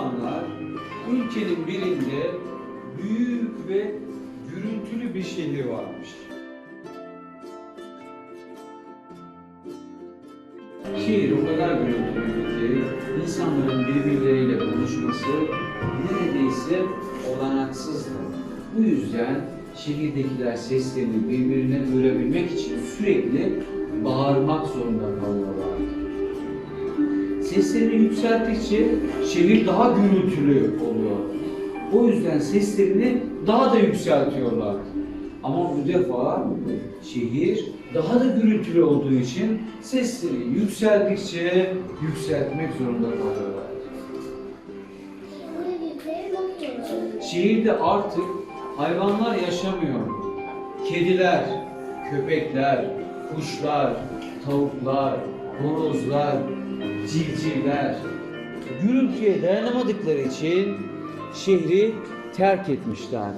insanlar ülkenin birinde büyük ve gürültülü bir şehir varmış. Şehir o kadar gürültülüydü ki insanların birbirleriyle konuşması neredeyse olanaksızdı. Bu yüzden şehirdekiler seslerini birbirine duyurabilmek için sürekli bağırmak zorunda kaldı. Seslerini yükselttikçe şehir daha gürültülü oluyor. O yüzden seslerini daha da yükseltiyorlar. Ama bu defa şehir daha da gürültülü olduğu için sesleri yükseldikçe yükseltmek zorunda kalıyorlar. Şehirde artık hayvanlar yaşamıyor. Kediler, köpekler, kuşlar, tavuklar, horozlar, civcivler gürültüye dayanamadıkları için şehri terk etmişler.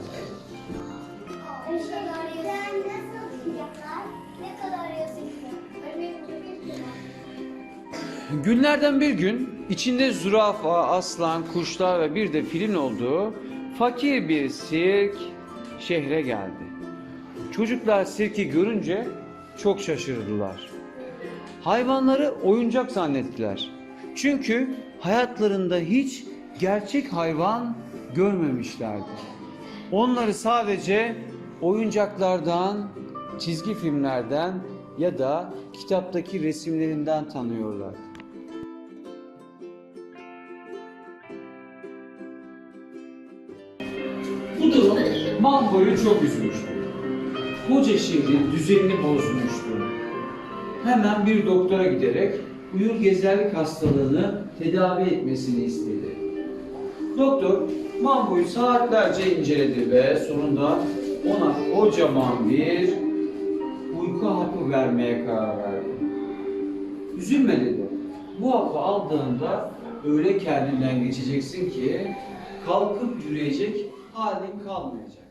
Günlerden bir gün içinde zürafa, aslan, kuşlar ve bir de filin olduğu fakir bir sirk şehre geldi. Çocuklar sirki görünce çok şaşırdılar. Hayvanları oyuncak zannettiler. Çünkü hayatlarında hiç gerçek hayvan görmemişlerdi. Onları sadece oyuncaklardan, çizgi filmlerden ya da kitaptaki resimlerinden tanıyorlar. Bu durum Mango'yu çok üzmüştü. Koca şehrin düzenini bozmuştu. Hemen bir doktora giderek uyur gezerlik hastalığını tedavi etmesini istedi. Doktor Mango'yu saatlerce inceledi ve sonunda ona kocaman bir uyku hapı vermeye karar verdi. Üzülme dedi. Bu hapı aldığında öyle kendinden geçeceksin ki kalkıp yürüyecek halin kalmayacak.